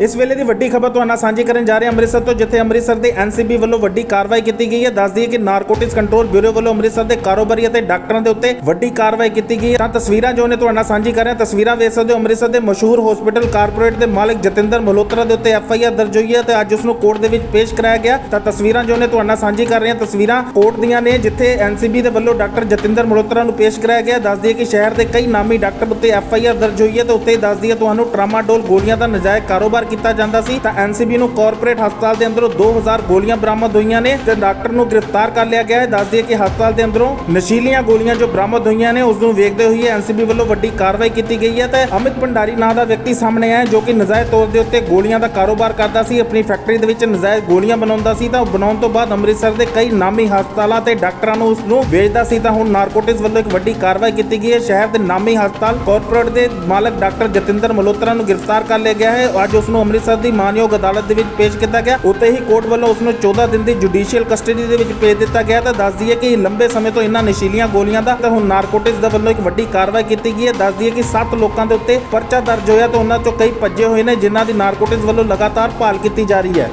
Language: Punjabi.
ਇਸ ਵੇਲੇ ਦੀ ਵੱਡੀ ਖਬਰ ਤੁਹਾਨੂੰ ਸਾਂਝੀ ਕਰਨ ਜਾ ਰਹੇ ਹਾਂ ਅੰਮ੍ਰਿਤਸਰ ਤੋਂ, ਜਿੱਥੇ ਅੰਮ੍ਰਿਤਸਰ ਦੇ ਐਨਸੀਬੀ ਵੱਲੋਂ ਵੱਡੀ ਕਾਰਵਾਈ ਕੀਤੀ ਗਈ ਹੈ। ਦੱਸ ਦਈਏ ਕਿ ਨਾਰਕੋਟਿਕਸ ਕੰਟਰੋਲ ਬਿਊਰੋ ਵੱਲੋਂ ਅੰਮ੍ਰਿਤਸਰ ਦੇ ਕਾਰੋਬਾਰੀ ਅਤੇ ਡਾਕਟਰਾਂ ਦੇ ਉੱਤੇ ਵੱਡੀ ਕਾਰਵਾਈ ਕੀਤੀ ਗਈ ਹੈ। ਤਾਂ ਤਸਵੀਰਾਂ ਜੋ ਨੇ ਤੁਹਾਡੇ ਸਾਂਝੀ ਕਰ ਰਹੇ ਤਸਵੀਰਾਂ ਵੇਖ ਸਕਦੇ ਹੋ, ਅੰਮ੍ਰਿਤਸਰ ਦੇ ਮਸ਼ਹੂਰ ਹਸਪੀਟਲ ਕਾਰਪੋਰੇਟ ਦੇ ਮਾਲਕ ਜਤਿੰਦਰ ਮਲਹੋਤਰਾ ਦੇ ਉੱਤੇ ਐਫ ਆਈ ਆਰ ਦਰਜ ਹੋਈ ਹੈ ਤੇ ਅੱਜ ਉਸ ਨੂੰ ਕੋਰਟ ਦੇ ਵਿੱਚ ਪੇਸ਼ ਕਰਾਇਆ ਗਿਆ। ਤਾਂ ਤਸਵੀਰਾਂ ਜੋ ਨੇ ਤੁਹਾਡੇ ਸਾਂਝੀ ਕਰ ਰਹੇ ਹਾਂ। ਤਸਵੀਰਾਂ ਕੋਰਟ ਦੀਆਂ ਨੇ, ਜਿੱਥੇ ਐਨਸੀਬੀ ਦੇ ਵੱਲੋਂ ਡਾਕਟਰ ਜਤਿੰਦਰ ਮਲਹੋਤਰਾ ਨੂੰ ਪੇਸ਼ ਕਰਾਇਆ ਗਿਆ। ਦੱਸ ਦਈਏ ਕਿ ਸ਼ਹਿਰ ਦੇ ਕਈ ਨਾਮੀ ਡਾਕਟਰ ਉੱਤੇ ਐਫ ਆਈ ਆਰ ਦਰਜ ਹੋਈ ਹੈ ਤੇ ਉੱਤੇ ਹੀ ਦੱਸ ਦਈਏ ਤੁਹਾਨੂੰ ਟਰਾਮਾਡੋਲ ਗੋਲੀਆਂ ਦਾ ਨਜਾਇਜ਼ ਕਾਰੋਬਾਰ ਕੀਤਾ ਜਾਂਦਾ ਸੀ, ਤਾਂ ਐਨਸੀਬੀ ਨੂੰ ਕਾਰਪੋਰੇਟ ਹਸਪਤਾਲ ਦੇ ਅੰਦਰੋਂ 2000 ਗੋਲੀਆਂ ਬਰਾਮਦ ਹੋਈਆਂ ਨੇ ਤੇ ਡਾਕਟਰ ਨੂੰ ਗ੍ਰਿਫਤਾਰ ਕਰ ਲਿਆ ਗਿਆ ਹੈ। ਦੱਸ ਦਈਏ ਕਿ ਹਸਪਤਾਲ ਦੇ ਅੰਦਰੋਂ ਨਸ਼ੀਲੀਆਂ ਗੋਲੀਆਂ ਜੋ ਬਰਾਮਦ ਹੋਈਆਂ ਨੇ ਉਸ ਨੂੰ ਵੇਖਦੇ ਹੋਏ ਐਨਸੀਬੀ ਵੱਲੋਂ ਵੱਡੀ ਕਾਰਵਾਈ ਕੀਤੀ ਗਈ ਹੈ। ਤੇ ਅਮਿਤ ਭੰਡਾਰੀ ਨਾਂ ਦਾ ਵਿਅਕਤੀ ਸਾਹਮਣੇ ਆਇਆ ਜੋ ਕਿ ਨਜਾਇਜ਼ ਤੌਰ ਦੇ ਉੱਤੇ ਗੋਲੀਆਂ ਦਾ ਕਾਰੋਬਾਰ ਕਰਦਾ ਸੀ, ਆਪਣੀ ਫੈਕਟਰੀ ਦੇ ਵਿੱਚ ਨਜਾਇਜ਼ ਗੋਲੀਆਂ ਬਣਾਉਂਦਾ ਸੀ, ਤਾਂ ਉਹ ਬਣਾਉਣ ਤੋਂ ਬਾਅਦ ਅੰਮ੍ਰਿਤਸਰ ਦੇ ਕਈ ਨਾਮੀ ਹਸਪਤਾਲਾਂ ਤੇ ਡਾਕਟਰਾਂ ਨੂੰ ਉਸ ਨੂੰ ਵੇਚਦਾ ਸੀ। ਤਾਂ ਹੁਣ ਨਾਰਕੋਟਿਕਸ ਵੱਲੋਂ ਇੱਕ ਵੱਡੀ ਕਾਰਵਾਈ ਕੀਤੀ ਗਈ ਹੈ। ਸ਼ਹਿਰ ਦੇ ਨਾਮੀ ਹਸਪਤਾਲ ਕਾਰਪੋਰੇਟ ਦੇ ਮਾਲਕ ਡਾਕਟਰ ਜਤਿੰਦਰ ਮਲਹੋਤਰਾ ਨੂੰ ਗ੍ਰਿਫਤਾਰ ਕਰ ਲਿਆ ਗਿਆ ਹੈ। ਅੱਜ ਉਸ ਨੂੰ ਅੰਮ੍ਰਿਤਸਰ ਦੀ ਮਾਨਯੋਗ ਅਦਾਲਤ ਦੇ ਵਿੱਚ ਪੇਸ਼ ਕੀਤਾ ਗਿਆ। ਉੱਤੇ ਹੀ ਕੋਰਟ ਵੱਲੋਂ ਉਸ ਨੂੰ 14 ਦਿਨ ਦੀ ਜੁਡੀਸ਼ੀਅਲ ਕਸਟਡੀ ਦੇ ਵਿੱਚ ਭੇਜ ਦਿੱਤਾ ਗਿਆ ਤਾਂ ਦੱਸ ਦਈਏ ਕਿ ਲੰਬੇ ਸਮੇਂ ਤੋਂ ਇਹਨਾਂ ਨਸ਼ੀਲੀਆਂ ਗੋਲੀਆਂ ਦਾ ਤਾਂ ਹੁਣ ਨਾਰਕੋਟਿਕਸ ਦਾ ਵੱਲੋਂ ਇੱਕ ਵੱਡੀ ਕਾਰਵਾਈ ਕੀਤੀ ਗਈ ਹੈ। ਦੱਸ ਦਈਏ ਕਿ 7 ਲੋਕਾਂ ਦੇ ਉੱਤੇ ਪਰਚਾ ਦਰਜ ਹੋਇਆ ਤਾਂ ਉਹਨਾਂ ਚੋਂ ਕਈ ਭੱਜੇ ਹੋਏ ਨੇ, ਜਿਨ੍ਹਾਂ ਦੀ ਨਾਰਕੋਟਿਕਸ ਵੱਲੋਂ ਲਗਾਤਾਰ ਭਾਲ ਕੀਤੀ ਜਾ ਰਹੀ ਹੈ।